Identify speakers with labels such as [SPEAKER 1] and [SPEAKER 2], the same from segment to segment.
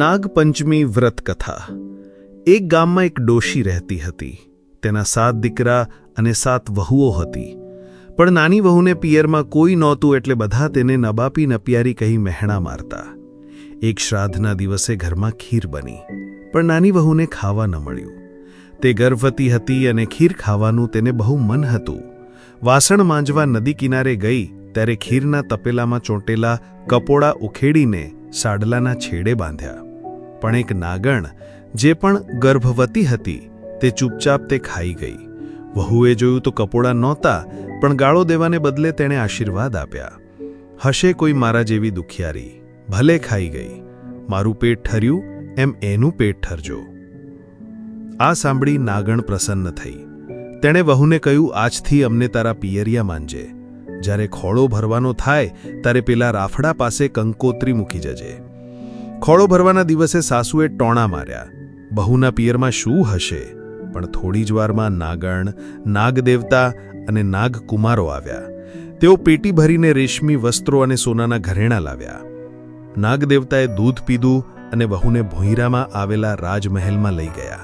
[SPEAKER 1] નાગપંચમી વ્રત કથા એક ગામમાં એક ડોશી રહેતી હતી. તેના સાત દીકરા અને સાત વહુઓ હતી. પણ નાની વહુને પિયરમાં કોઈ નહોતું એટલે બધા તેને નબાપી નપિયારી કહી મહેણા મારતા. એક શ્રાદ્ધના દિવસે ઘરમાં ખીર બની, પણ નાની વહુને ખાવા ન મળ્યું. તે ગર્ભવતી હતી અને ખીર ખાવાનું તેને બહુ મન હતું. વાસણ માંજવા નદી કિનારે ગઈ, ત્યારે ખીરના તપેલામાં ચોંટેલા કપોડા ઉખેડીને સાડલાના છેડે બાંધ્યા. પણ એક નાગણ, જે પણ ગર્ભવતી હતી, તે ચૂપચાપ તે ખાઈ ગઈ. વહુએ જોયું તો કપોડા નહોતા, પણ ગાળો દેવાને બદલે તેણે આશીર્વાદ આપ્યા. હશે કોઈ મારા જેવી દુખિયારી, ભલે ખાઈ ગઈ. મારું પેટ ઠર્યું, એમ એનું પેટ ઠરજો. આ સાંભળી નાગણ પ્રસન્ન થઈ. તેણે વહુને કહ્યું, આજથી અમને તારા પિયરિયા માનજે જ્યારે ખોળો ભરવાનો થાય, ત્યારે પેલા રાફડા પાસે કંકોત્રી મૂકી જજે. ખોળો ભરવાના દિવસે સાસુએ ટોણા માર્યા. બહુના પિયરમાં શું હશે? પણ થોડી જ વારમાં નાગણ, નાગદેવતા અને નાગકુમારો આવ્યા. તેઓ પેટી ભરીને રેશમી વસ્ત્રો અને સોનાના ઘરેણાં લાવ્યા. નાગદેવતાએ દૂધ પીધું અને વહુને ભોંયરામાં આવેલા રાજમહેલમાં લઈ ગયા.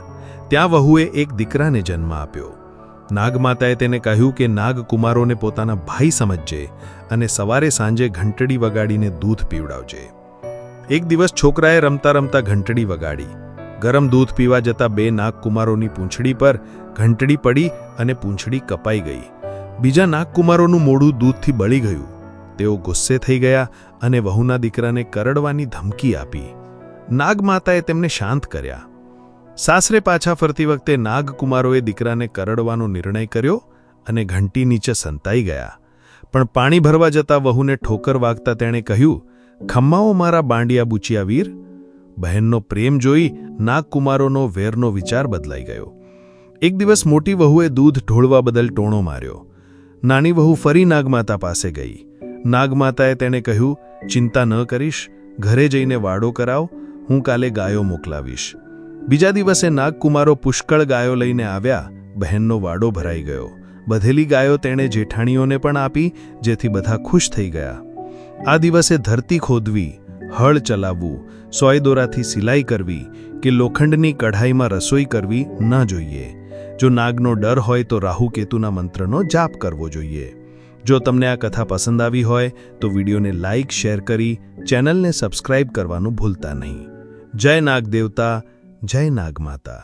[SPEAKER 1] ત્યાં વહુએ એક દીકરાને જન્મ આપ્યો. નાગમાતાએ તેને કહ્યું કે નાગકુમારોને પોતાના ભાઈ સમજજે અને સવારે સાંજે ઘંટડી વગાડીને દૂધ પીવડાવજે. એક દિવસ છોકરાએ રમતા રમતા ઘંટડી વગાડી. ગરમ દૂધ પીવા જતા બે નાગકુમારોની પૂંછડી પર ઘંટડી પડી અને પૂંછડી કપાઈ ગઈ. બીજા નાગકુમારોનું મોઢું દૂધથી બળી ગયું. તેઓ ગુસ્સે થઈ ગયા અને વહુના દીકરાને કરડવાની ધમકી આપી. નાગમાતાએ તેમને શાંત કર્યા. સાસરે પાછા ફરતી વખતે નાગકુમારોએ દીકરાને કરડવાનો નિર્ણય કર્યો અને ઘંટી નીચે સંતાઈ ગયા. પણ પાણી ભરવા જતા વહુને ઠોકર વાગતા તેણે કહ્યું, ખમ્માઓ મારા બાંડિયા બુચિયા વીર. બહેનનો પ્રેમ જોઈ નાગકુમારોનો વેરનો વિચાર બદલાઈ ગયો. એક દિવસ મોટી વહુએ દૂધ ઢોળવા બદલ ટોણો માર્યો. નાની વહુ ફરી નાગમાતા પાસે ગઈ. નાગમાતાએ તેણે કહ્યું, ચિંતા ન કરીશ, ઘરે જઈને વાડો કરાવ, હું કાલે ગાયો મોકલાવીશ. બીજા દિવસે નાગકુમારો પુષ્કળ ગાયો લઈને આવ્યા. બહેનનો વાડો ભરાઈ ગયો. બધેલી ગાયો તેણે જેઠાણીઓને પણ આપી, જેથી બધા ખુશ થઈ ગયા. આ દિવસે ધરતી ખોદવી, હળ ચલાવવું સોય દોરાથી સિલાઈ કરવી કે લોખંડની કઢાઈમાં રસોઈ કરવી ન જોઈએ. જો નાગનો ડર હોય તો રાહુ કેતુના મંત્રનો જાપ કરવો જોઈએ. જો તમને આ કથા પસંદ આવી હોય તો વિડીયોને લાઇક શેર કરી ચેનલને સબસ્ક્રાઇબ કરવાનું ભૂલતા નહીં. જય નાગ દેવતા જય નાગમાતા.